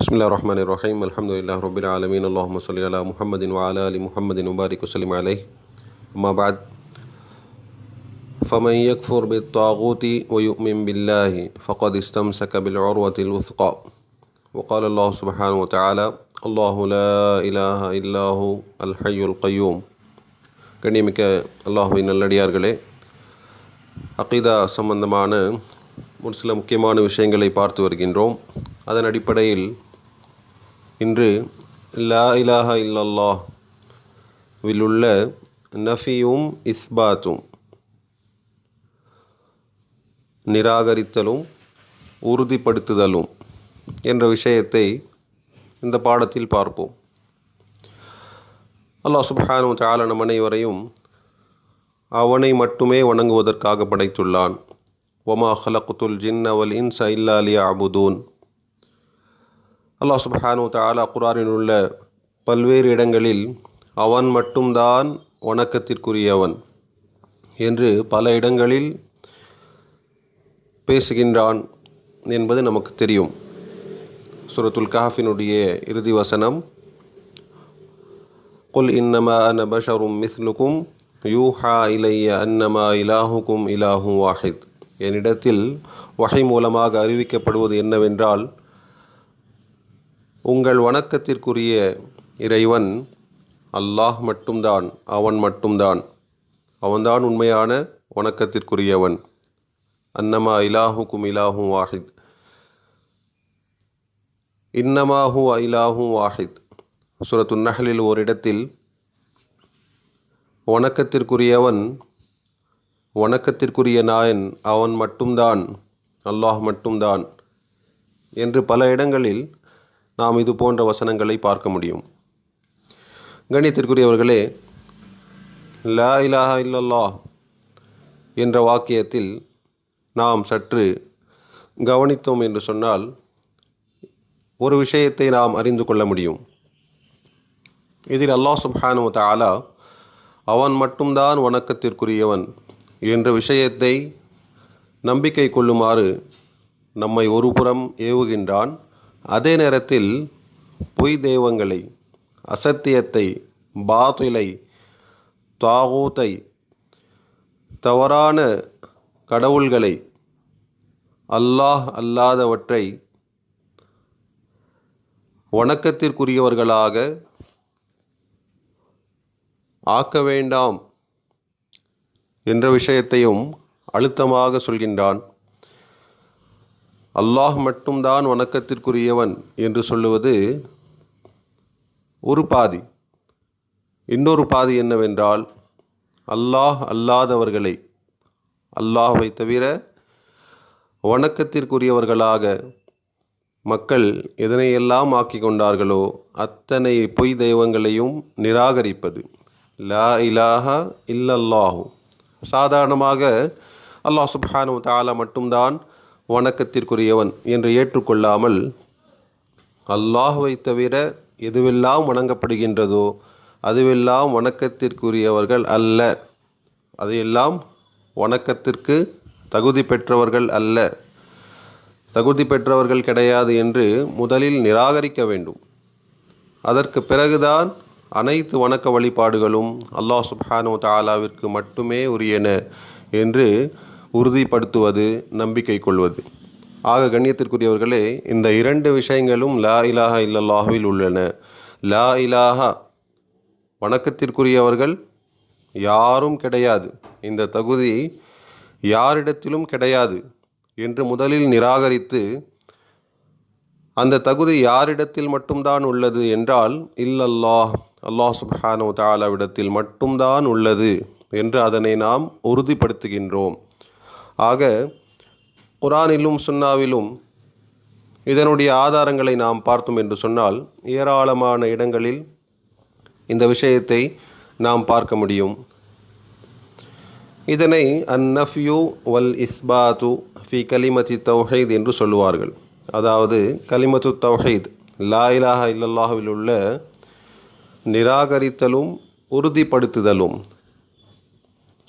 بسم الله الرحمن الرحيم الحمد لله رب العالمين اللهم صل على محمد وعلى ال محمد وبارك وسلم عليه أما بعد فمن يكفر بالطاغوت ويؤمن بالله فقد استمسك بالعروة الوثقى وقال الله سبحانه وتعالى الله لا إله إلا هو الحي القيوم கண்ணியமிக்க அல்லாஹுவின் நல்லடியார்களே அகீதா சம்பந்தமான ஒரு சில முக்கியமான விஷயங்களை பார்த்து வருகின்றோம் அதன் அடிப்படையில் இன்று லா இலாஹா இல்லல்லாஹ் வில் உள்ள நஃபியும் இஸ்பாத்தும் நிராகரித்தலும் உறுதிப்படுத்துதலும் என்ற விஷயத்தை இந்த பாடத்தில் பார்ப்போம். அல்லாஹ் சுப்ஹானு தஆலா நம் அனைவரையும் அவனை மட்டுமே வணங்குவதற்காக படைத்துள்ளான். ஒமா ஹலக்குத்துல் ஜின்னவல் இன்ச இல்லா லியஅபுதூன் அல்லாஹ் சுபஹானு தாலா குரானில் உள்ள பல்வேறு இடங்களில் அவன் மட்டும்தான் வணக்கத்திற்குரியவன் என்று பல இடங்களில் பேசுகின்றான் என்பது நமக்கு தெரியும். சுரத்துல் கஹாஃபினுடைய இறுதி வசனம் குல் இன்னமா அன பஷரும் மிஸ்லுக்கும் யூஹா இலைய அன்னமா இலாஹுக்கும் இலாஹும் வாஹித். என்னிடத்தில் வகை மூலமாக அறிவிக்கப்படுவது என்னவென்றால் உங்கள் வணக்கத்திற்குரிய இறைவன் அல்லாஹ் மட்டும்தான் அவன் மட்டும்தான். அவன்தான் உண்மையான வணக்கத்திற்குரியவன். அன்னமா இலாஹுக்கும் இலாஹும் வாஹித். இன்னமாஹு இலாஹு வாஹித். சுரத்து நஹலில் ஓரிடத்தில் வணக்கத்திற்குரியவன் வணக்கத்திற்குரிய நாயன் அவன் மட்டும்தான் அல்லாஹ் மட்டும்தான் என்று பல இடங்களில் நாம் இது போன்ற வசனங்களை பார்க்க முடியும். கணித்திற்குரியவர்களே லா இலாஹா இல்லல்லா என்ற வாக்கியத்தில் நாம் சற்று கவனித்தோம் என்று சொன்னால் ஒரு விஷயத்தை நாம் அறிந்து கொள்ள முடியும். இதில் அல்லாஹ் சுப்ஹானு தாலா அவன் மட்டும்தான் வணக்கத்திற்குரியவன் என்ற விஷயத்தை நம்பிக்கை கொள்ளுமாறு நம்மை ஒருபுறம் ஏவுகின்றான். அதே நேரத்தில் பொய் தெய்வங்களை அசத்தியத்தை பாத்திலை தாகூத்தை தவறான கடவுள்களை அல்லாஹ் அல்லாதவற்றை வணக்கத்திற்குரியவர்களாக ஆக்க வேண்டாம் என்ற விஷயத்தையும் அழுத்தமாக சொல்கின்றான். அல்லாஹ் மட்டும்தான் வணக்கத்திற்குரியவன் என்று சொல்லுவது ஒரு பாதி. இன்னொரு பாதி என்னவென்றால் அல்லாஹ் அல்லாதவர்களை அல்லாஹை தவிர வணக்கத்திற்குரியவர்களாக மக்கள் எதனையெல்லாம் ஆக்கி கொண்டார்களோ அத்தனை பொய் தெய்வங்களையும் நிராகரிப்பது. லா இலாஹா இல்லல்லாஹு. சாதாரணமாக அல்லாஹ் சுப்ஹானு தாலா மட்டும்தான் வணக்கத்திற்குரியவன் என்று ஏற்றுக்கொள்ளாமல் அல்லாஹுவை தவிர எதுவெல்லாம் வணங்கப்படுகின்றதோ அதுவெல்லாம் வணக்கத்திற்குரியவர்கள் அல்ல. அதையெல்லாம் வணக்கத்திற்கு தகுதி பெற்றவர்கள் அல்ல. தகுதி பெற்றவர்கள் கிடையாது என்று முதலில் நிராகரிக்க வேண்டும். அதற்கு பிறகுதான் அனைத்து வணக்க வழிபாடுகளும் அல்லாஹ் சுப்ஹானு தாலாவிற்கு மட்டுமே உரியன என்று உறுதிப்படுத்துவது நம்பிக்கை கொள்வது. ஆக கண்ணியத்திற்குரியவர்களே இந்த இரண்டு விஷயங்களும் லா இலாஹா இல்லல்லாஹுவில் உள்ளன. லா இலாஹா வணக்கத்திற்குரியவர்கள் யாரும் கிடையாது. இந்த தகுதி யாரிடத்திலும் கிடையாது என்று முதலில் நிராகரித்து அந்த தகுதி யாரிடத்தில் மட்டும்தான் உள்ளது என்றால் இல்லல்லாஹ் அல்லாஹ் சுப்ஹானு தாலாவிடத்தில் மட்டும்தான் உள்ளது என்று அதனை நாம் உறுதிப்படுத்துகின்றோம். ஆக குரானிலும் சுன்னாவிலும் இதனுடைய ஆதாரங்களை நாம் பார்த்தோம் என்று சொன்னால் ஏராளமான இடங்களில் இந்த விஷயத்தை நாம் பார்க்க முடியும். இதனை அந்நஃப்யூ வல் இஸ்பாத்து ஃபி கலிமதி தௌஹீத் என்று சொல்லுவார்கள். அதாவது கலிமத்து தௌஹீத் லா இலாஹா இல்லல்லாஹுவில் உள்ள நிராகரித்தலும் உறுதிப்படுத்துதலும்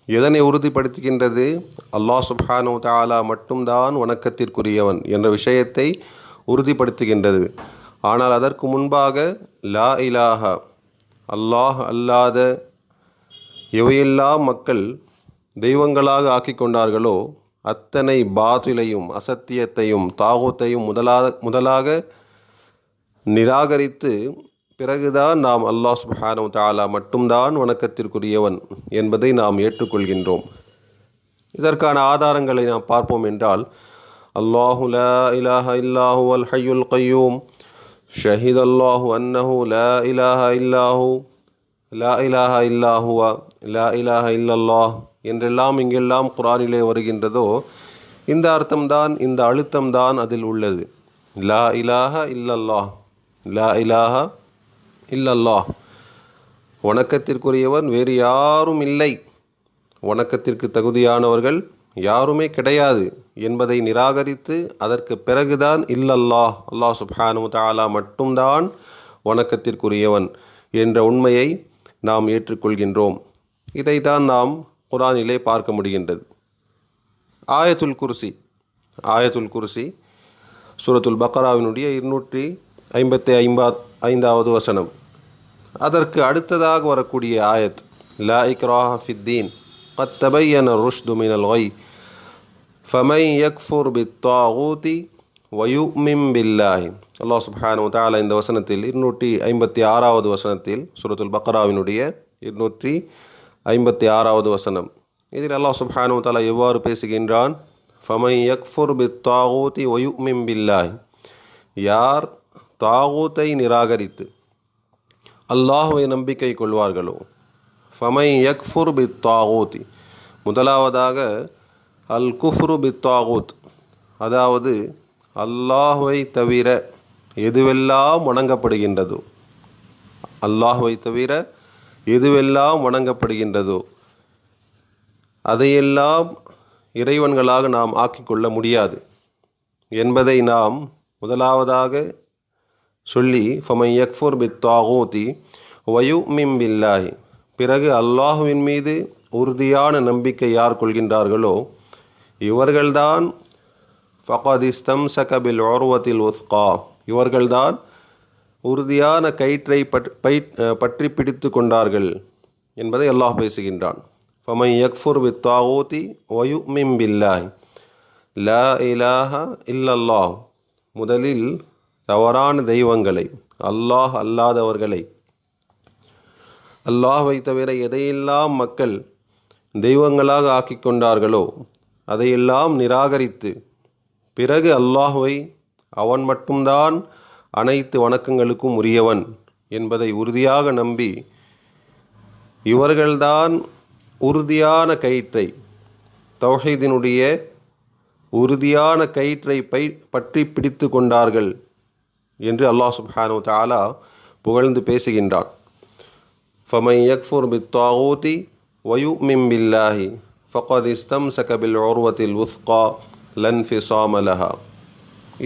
எதனை உறுதிப்படுத்துகின்றது? அல்லாஹ் சுப்ஹானு தாலா மட்டும்தான் வணக்கத்திற்குரியவன் என்ற விஷயத்தை உறுதிப்படுத்துகின்றது. ஆனால் அதற்கு முன்பாக லா இலாஹா அல்லாஹ் அல்லாத எவையெல்லாம் மக்கள் தெய்வங்களாக ஆக்கிக் கொண்டார்களோ அத்தனை பாத்திலையும் அசத்தியத்தையும் தாகூத்தையும் முதலாக முதலாக நிராகரித்து பிறகுதான் நாம் அல்லாஹ் சுப்ஹானு தாலா மட்டும்தான் வணக்கத்திற்குரியவன் என்பதை நாம் ஏற்றுக்கொள்கின்றோம். இதற்கான ஆதாரங்களை நாம் பார்ப்போம் என்றால் அல்லாஹு ல இலாஹ இல்லாஹு அல் ஹையுல் கையூம் ஷஹீத் அல்லாஹு அன்னஹு லா இலாஹ இல்லாஹு லா இலாஹ இல்லாஹுவா லா இலாஹ இல்லல்லாஹ் என்றெல்லாம் இங்கெல்லாம் குரானிலே வருகின்றதோ இந்த அர்த்தம்தான் இந்த அழுத்தம்தான் அதில் உள்ளது. லா இலாஹ இல்லல்லாஹ் லா இலாஹ இல்லல்லா வணக்கத்திற்குரியவன் வேறு யாரும் இல்லை. வணக்கத்திற்கு தகுதியானவர்கள் யாருமே கிடையாது என்பதை நிராகரித்து அதற்கு பிறகுதான் இல்லல்லா அல்லாஹ் சுப்ஹானு தாலா மட்டும்தான் வணக்கத்திற்குரியவன் என்ற உண்மையை நாம் ஏற்றுக்கொள்கின்றோம். இதைத்தான் நாம் குரானிலே பார்க்க முடிகின்றது. ஆயத்துல் குர்சி ஆயத்துல் குர்சி சூரத்துல் பக்ராவினுடைய இருநூற்றி ஐம்பத்தி ஐம்பா ஐந்தாவது வசனம். அதற்கு அடுத்ததாக வரக்கூடிய ஆயத் லா இக்ராஹித்தீன் கத்தபையன ருஷ்துமினல் ஒய் ஃபமை யக்ஃபுர் பித்தாகூதி வயுமிம் பில்லாஹி. அல்லாஹ் சுப்ஹானு தாலா இந்த வசனத்தில் இருநூற்றி ஐம்பத்தி ஆறாவது வசனத்தில் சுரத்துல் பக்ராவினுடைய இருநூற்றி ஐம்பத்தி ஆறாவது வசனம். இதில் அல்லாஹ் சுப்ஹானு தாலா எவ்வாறு பேசுகின்றான்? ஃபமை யக்ஃபுர் பித்தாகூதி வயுமிம் பில்லாஹி. யார் தாகூத்தை நிராகரித்து அல்லாஹுவை நம்பிக்கை கொள்வார்களோ? ஃபமை யக்ஃபுர் பித் தாகூத்தி முதலாவதாக அல் குஃப்ரு பித்தாகூத். அதாவது அல்லாஹுவை தவிர எதுவெல்லாம் வணங்கப்படுகின்றதோ? அல்லாஹுவை தவிர எதுவெல்லாம் வணங்கப்படுகின்றதோ? அதையெல்லாம் இறைவன்களாக நாம் ஆக்கிக்கொள்ள முடியாது. என்பதை நாம் முதலாவதாக சொல்லி ஃபமை யக்ஃபுர் பித் தாகூத்தி வயு மிம் பில்லாஹி. பிறகு அல்லாஹுவின் மீது உறுதியான நம்பிக்கை யார் கொள்கின்றார்களோ இவர்கள்தான் ஃபகாதிஸ்தம் சகபில் ஓர்வத்தில் உஸ்கா. இவர்கள்தான் உறுதியான கயிற்றை பட் பற்றி பிடித்து கொண்டார்கள் என்பதை அல்லாஹ் பேசுகின்றான். ஃபமை யக்ஃபுர் பித் தாகூத்தி வயு மிம் பில்லாய் லா இலாஹா இல்லல்லாஹ். முதலில் தவறான தெய்வங்களை அல்லாஹ் அல்லாதவர்களை. அல்லாஹை தவிர எதையெல்லாம் மக்கள் தெய்வங்களாக ஆக்கி கொண்டார்களோ அதையெல்லாம் நிராகரித்து பிறகு அல்லாஹுவை அவன் மட்டும்தான் அனைத்து வணக்கங்களுக்கும் உரியவன் என்பதை உறுதியாக நம்பி இவர்கள்தான் உறுதியான கயிற்றை தௌஹீதினுடைய உறுதியான கயிற்றை பை பற்றி பிடித்து கொண்டார்கள். என்று அல்லாஹ் சுப்ஹானு தாலா புகழ்ந்து பேசுகின்றான். ஃபமை யக்ஃபுர் பித்தாகூதி வயு மிம் பில்லாஹி ஃபகத் இஸ்தம் சகபில் ஓர்வத்தில் உஸ்கா லன் ஃபிசாமலஹா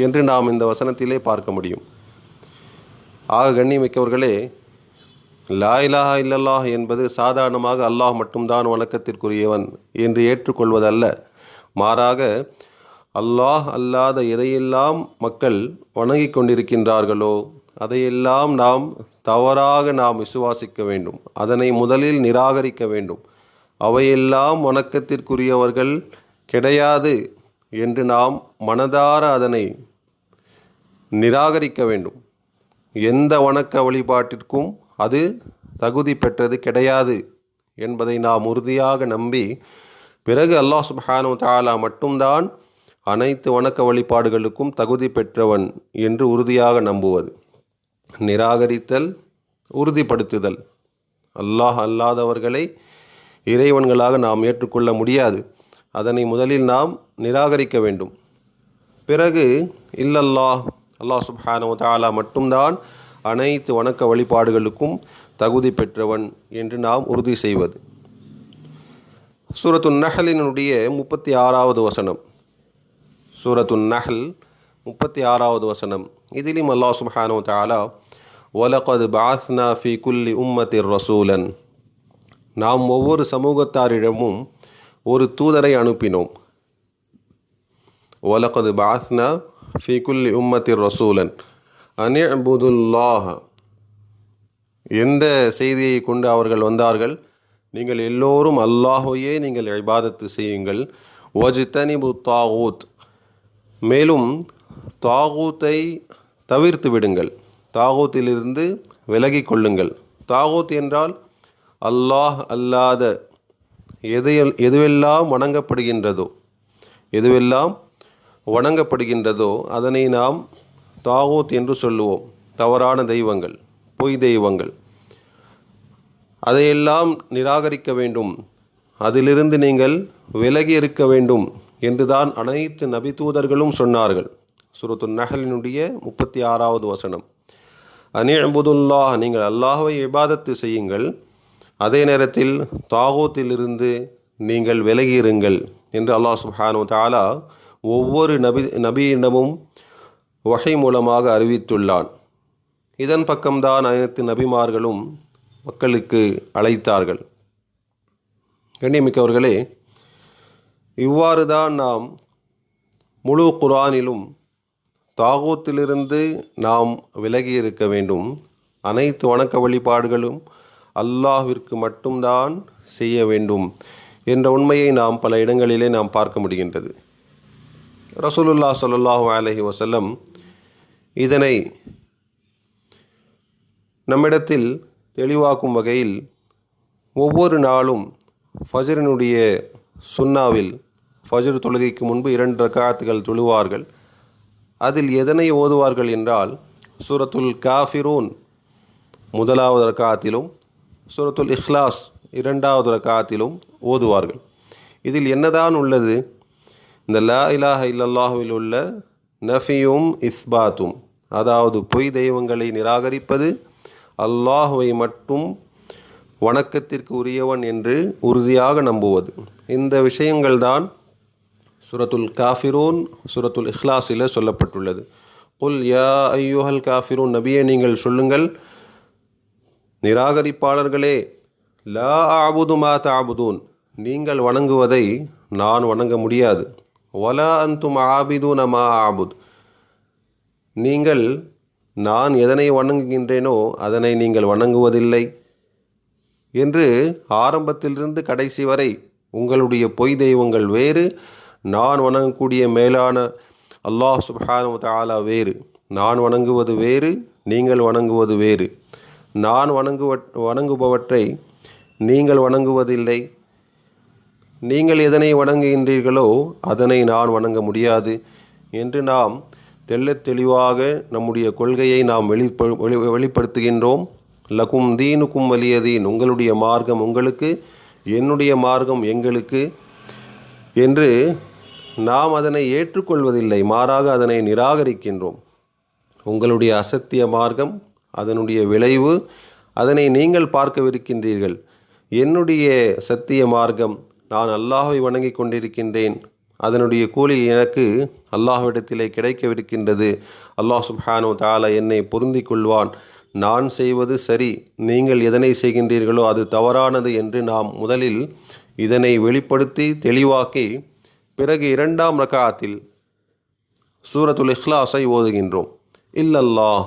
என்று நாம் இந்த வசனத்திலே பார்க்க முடியும். ஆக கண்ணியமிக்கவர்களே லா இலாஹா இல்லல்லாஹ் என்பது சாதாரணமாக அல்லாஹ் மட்டும்தான் வணக்கத்திற்குரியவன் என்று ஏற்றுக்கொள்வதல்ல. மாறாக அல்லாஹ் அல்லாத எதையெல்லாம் மக்கள் வணங்கி கொண்டிருக்கின்றார்களோ அதையெல்லாம் நாம் தவறாக நாம் விசுவாசிக்க வேண்டும். அதனை முதலில் நிராகரிக்க வேண்டும். அவையெல்லாம் வணக்கத்திற்குரியவர்கள் கிடையாது என்று நாம் மனதார அதனை நிராகரிக்க வேண்டும். எந்த வணக்க வழிபாட்டிற்கும் அது தகுதி பெற்றது கிடையாது என்பதை நாம் உறுதியாக நம்பி பிறகு அல்லாஹ் சுபஹானு தாலா மட்டும்தான் அனைத்து வணக்க வழிபாடுகளுக்கும் தகுதி பெற்றவன் என்று உறுதியாக நம்புவது. நிராகரித்தல் உறுதிப்படுத்துதல். அல்லாஹ் அல்லாதவர்களை இறைவன்களாக நாம் ஏற்றுக்கொள்ள முடியாது. அதனை முதலில் நாம் நிராகரிக்க வேண்டும். பிறகு இல்லல்லாஹ் அல்லாஹ் சுப்ஹானு தாலா மட்டும்தான் அனைத்து வணக்க வழிபாடுகளுக்கும் தகுதி பெற்றவன் என்று நாம் உறுதி செய்வது. சூரத்து நஹலினுடைய முப்பத்தி ஆறாவது வசனம். சூரத்து நஹல் முப்பத்தி ஆறாவது வசனம். இதிலும் அல்லாஹ் சுஹானோ தாலா ஒலகது பாஸ்னா ஃபி குல்லி உம்மத்திர் ரசூலன். நாம் ஒவ்வொரு சமூகத்தாரிடமும் ஒரு தூதரை அனுப்பினோம். ஒலகது பாஸ்னா ஃபி குல்லி உம்மத்திர் ரசூலன். அனிபுதுல்லாஹ் எந்த செய்தியை கொண்டு அவர்கள் வந்தார்கள்? நீங்கள் எல்லோரும் அல்லாஹையே நீங்கள் இபாதத்து செய்யுங்கள். வஜ்தனிபு தாவூத் மேலும் தாகூத்தை தவிர்த்து விடுங்கள். தாகூத்திலிருந்து விலகி கொள்ளுங்கள். தாகூத் என்றால் அல்லாஹ் அல்லாத எது எதுவெல்லாம் வணங்கப்படுகின்றதோ எதுவெல்லாம் வணங்கப்படுகின்றதோ அதனை நாம் தாகூத் என்று சொல்லுவோம். தவறான தெய்வங்கள் பொய் தெய்வங்கள். அதையெல்லாம் நிராகரிக்க வேண்டும். அதிலிருந்து நீங்கள் விலகி இருக்க வேண்டும். என்றுதான் அனைத்து நபிதூதர்களும் சொன்னார்கள். சுரத்து நகலினுடைய முப்பத்தி ஆறாவது வசனம். அனிபுதுல்லாஹ் நீங்கள் அல்லாஹுவை இபாதத்து செய்யுங்கள். அதே நேரத்தில் தாகூத்திலிருந்து நீங்கள் விலகியிருங்கள் என்று அல்லாஹ் சுஹானு தாலா ஒவ்வொரு நபி நபியிடமும் வகை மூலமாக அறிவித்துள்ளான். இதன் பக்கம்தான் அனைத்து நபிமார்களும் மக்களுக்கு அழைத்தார்கள். கண்ணியமிக்கவர்களே இவ்வாறு தான் நாம் முழு குரானிலும் தாகூத்திலிருந்து நாம் விலகி இருக்க வேண்டும். அனைத்து வணக்க வழிபாடுகளும் அல்லாஹிற்கு மட்டும்தான் செய்ய வேண்டும் என்ற உண்மையை நாம் பல இடங்களிலே நாம் பார்க்க முடிகின்றது. ரசூலுல்லா சொல்லுல்லாஹு அலஹி வசல்லம் இதனை நம்மிடத்தில் தெளிவாக்கும் வகையில் ஒவ்வொரு நாளும் ஃபஜரினுடைய சுன்னாவில் ஃபஜர் தொழுகைக்கு முன்பு இரண்டு ரக்காத்துகள் தொழுவார்கள். அதில் எதனை ஓதுவார்கள் என்றால் சூரத்துல் காஃபிரூன் முதலாவது ரக்காத்திலும் சூரத்துல் இஹ்லாஸ் இரண்டாவது ரக்காத்திலும் ஓதுவார்கள். இதில் என்னதான் உள்ளது? இந்த லா இலாஹ இல்லல்லாஹுவில் உள்ள நஃபியும் இஸ்பாத்தும் அதாவது பொய் தெய்வங்களை நிராகரிப்பது அல்லாஹுவை மட்டும் வணக்கத்திற்கு உரியவன் என்று உறுதியாக நம்புவது. இந்த விஷயங்கள்தான் சுரத்துல் காஃபிரூன் சுரத்துல் இஹ்லாஸில் சொல்லப்பட்டுள்ளது. குல் யா ஐயோஹல் காஃபிரூன் நபியை நீங்கள் சொல்லுங்கள் நிராகரிப்பாளர்களே லா ஆபுது மா தாபுதூன் நீங்கள் வணங்குவதை நான் வணங்க முடியாது. ஒலா அந்தும் ஆபிதூன மா ஆபுத் நீங்கள் நான் எதனை வணங்குகின்றேனோ அதனை நீங்கள் வணங்குவதில்லை என்று ஆரம்பத்திலிருந்து கடைசி வரை உங்களுடைய பொய் தெய்வங்கள் வேறு நான் வணங்கக்கூடிய மேலான அல்லாஹ் சுப்ஹானு தாலா வேறு. நான் வணங்குவது வேறு நீங்கள் வணங்குவது வேறு. நான் வணங்குவ வணங்குபவற்றை நீங்கள் வணங்குவதில்லை. நீங்கள் எதனை வணங்குகின்றீர்களோ அதனை நான் வணங்க முடியாது என்று நாம் தெள்ளத் தெளிவாக நம்முடைய கொள்கையை நாம் வெளிப்ப வெளி வெளிப்படுத்துகின்றோம். லகும் தீனுக்கும் வலியதீன் உங்களுடைய மார்க்கம் உங்களுக்கு என்னுடைய மார்க்கம் எங்களுக்கு என்று நாம் அதனை ஏற்றுக்கொள்வதில்லை மாறாக அதனை நிராகரிக்கின்றோம். உங்களுடைய அசத்திய மார்க்கம் அதனுடைய விளைவு அதனை நீங்கள் பார்க்கவிருக்கின்றீர்கள். என்னுடைய சத்திய மார்க்கம் நான் அல்லாஹை வணங்கி கொண்டிருக்கின்றேன். அதனுடைய கூலி எனக்கு அல்லாஹ்விடத்திலே கிடைக்கவிருக்கின்றது. அல்லாஹ் சுப்ஹானு தாலா என்னை பொருந்தி கொள்வான். நான் செய்வது சரி நீங்கள் எதனை செய்கின்றீர்களோ அது தவறானது என்று நாம் முதலில் இதனை வெளிப்படுத்தி தெளிவாக்கி பிறகு இரண்டாம் ரகாத்தில் சூரத்துல் இஹ்லாஸை ஓதுகின்றோம். இல்லல்லாஹ்.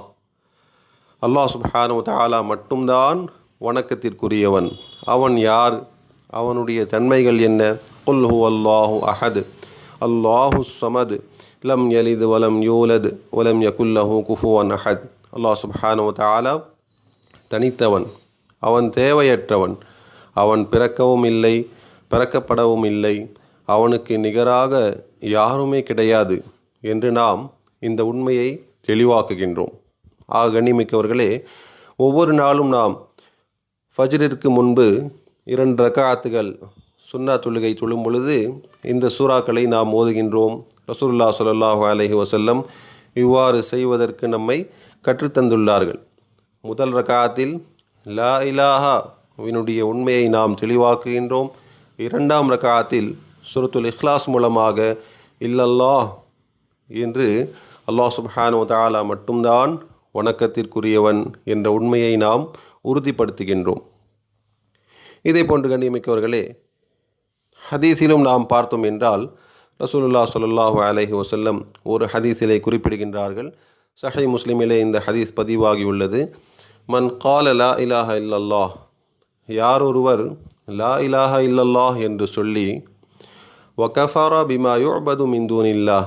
அல்லாஹ் சுப்ஹானு தாலா மட்டும்தான் வணக்கத்திற்குரியவன். அவன் யார்? அவனுடைய தன்மைகள் என்ன? குல் ஹு அல்லாஹு அஹது. அல்லாஹு சமது. லம் யலிது வலம் யூலது. வலம் யகுல்லஹு குஃபுவன் அஹத். அல்லாஹ் சுப்ஹானு தாலா தனித்தவன். அவன் தேவையற்றவன். அவன் பிறக்கவும் இல்லை பிறக்கப்படவும் இல்லை. அவனுக்கு நிகராக யாருமே கிடையாது என்று நாம் இந்த உண்மையை தெளிவாக்குகின்றோம். ஆக கண்ணிமிக்கவர்களே ஒவ்வொரு நாளும் நாம் ஃபஜ்ரிற்கு முன்பு இரண்டு ரக்காத்துகள் சுன்னா தொழுகை தொழும் பொழுது இந்த சூறாக்களை நாம் ஓதுகின்றோம் ரசூல்லா சொல்லாஹு அலஹி வசல்லம் இவ்வாறு செய்வதற்கு நம்மை கற்றுத்தந்துள்ளார்கள். முதல் ரகாத்தில் லா இலாஹா வினுடைய உண்மையை நாம் தெளிவாக்குகின்றோம். இரண்டாம் ரகாத்தில் சுரத்துல் இஹ்லாஸ் மூலமாக இல்லல்லா என்று அல்லாஹ் சுப்ஹானு தாலா மட்டும்தான் வணக்கத்திற்குரியவன் என்ற உண்மையை நாம் உறுதிப்படுத்துகின்றோம். இதை போன்று கண்ணியமிக்கவர்களே ஹதீஸிலும் நாம் பார்த்தோம் என்றால் ரசூலுல்லா சொல்லாஹு அலஹி வசல்லம் ஒரு ஹதீஸிலே குறிப்பிடுகின்றார்கள். சஹை முஸ்லீமிலே இந்த ஹதீஸ் பதிவாகியுள்ளது. மன் கால லா இலாஹ இல்லல்லாஹ் யார் ஒருவர் லா இலாஹ இல்லல்லாஹ் என்று சொல்லி ஒகஃபாரா பிமா யுபது மிந்தூனில்லா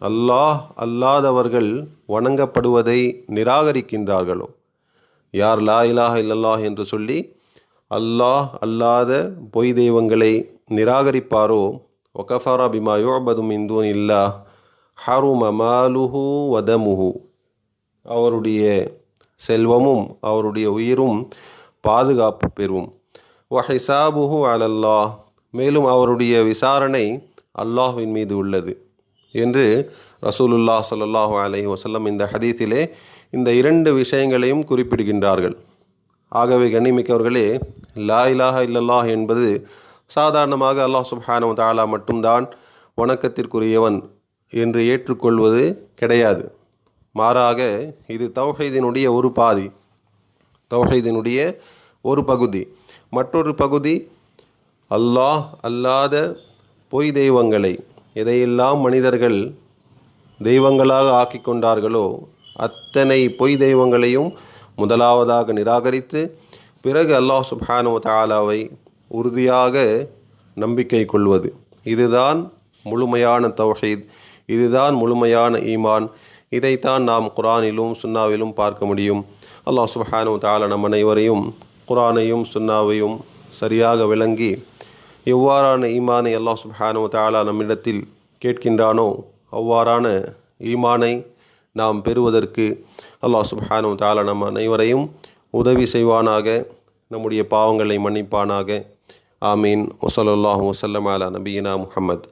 அல்லாஹ் அல்லாதவர்கள் வணங்கப்படுவதை நிராகரிக்கின்றார்களோ? யார் லா இலாஹ இல்லல்லாஹ் என்று சொல்லி அல்லாஹ் அல்லாத பொய் தெய்வங்களை நிராகரிப்பாரோ? ஒகஃபாரா பிமா யுஅபது மின் தூனில்லாஹ். ஹரும மாலுஹு வதமுஹு. அவருடைய செல்வமும் அவருடைய உயிரும் பாதுகாப்பு பெறும். வஹிசாபுஹு அலல்லாஹ். மேலும் அவருடைய விசாரணை அல்லாஹ்வின் மீது உள்ளது என்று ரசூலுல்லாஹ் சல்லாஹு அலஹி வசல்லம் இந்த ஹதீஸிலே இந்த இரண்டு விஷயங்களையும் குறிப்பிடுகின்றார்கள். ஆகவே கண்ணிமிக்கவர்களே லா இலாஹ இல்லல்லாஹ் என்பது சாதாரணமாக அல்லாஹ் சுப்ஹானஹு தாலா மட்டும்தான் வணக்கத்திற்குரியவன் என்று ஏற்றுக்கொள்வது கிடையாது. மாறாக இது தௌஹீதினுடைய ஒரு பாதி தௌஹீதினுடைய ஒரு பகுதி. மற்றொரு பகுதி அல்லாஹ் அல்லாத பொய் தெய்வங்களை எதையெல்லாம் மனிதர்கள் தெய்வங்களாக ஆக்கி கொண்டார்களோ அத்தனை பொய் தெய்வங்களையும் முதலாவதாக நிராகரித்து பிறகு அல்லாஹ் சுப்ஹானு தாலாவை உறுதியாக நம்பிக்கை கொள்வது. இதுதான் முழுமையான தௌஹீத். இதுதான் முழுமையான ஈமான். இதைத்தான் நாம் குரானிலும் சுன்னாவிலும் பார்க்க முடியும். அல்லாஹ் சுப்ஹானு தாலா நம் அனைவரையும் குரானையும் சுன்னாவையும் சரியாக விளங்கி எவ்வாறான ஈமானை அல்லாஹ் சுப்ஹானு தாலா நம்மிடத்தில் கேட்கின்றானோ அவ்வாறான ஈமானை நாம் பெறுவதற்கு அல்லாஹ் சுப்ஹானு தாலா நம் அனைவரையும் உதவி செய்வானாக நம்முடைய பாவங்களை மன்னிப்பானாக. ஆமீன். வசல்லாஹூ வசல்லம் அலா நபீனா முஹம்மத்.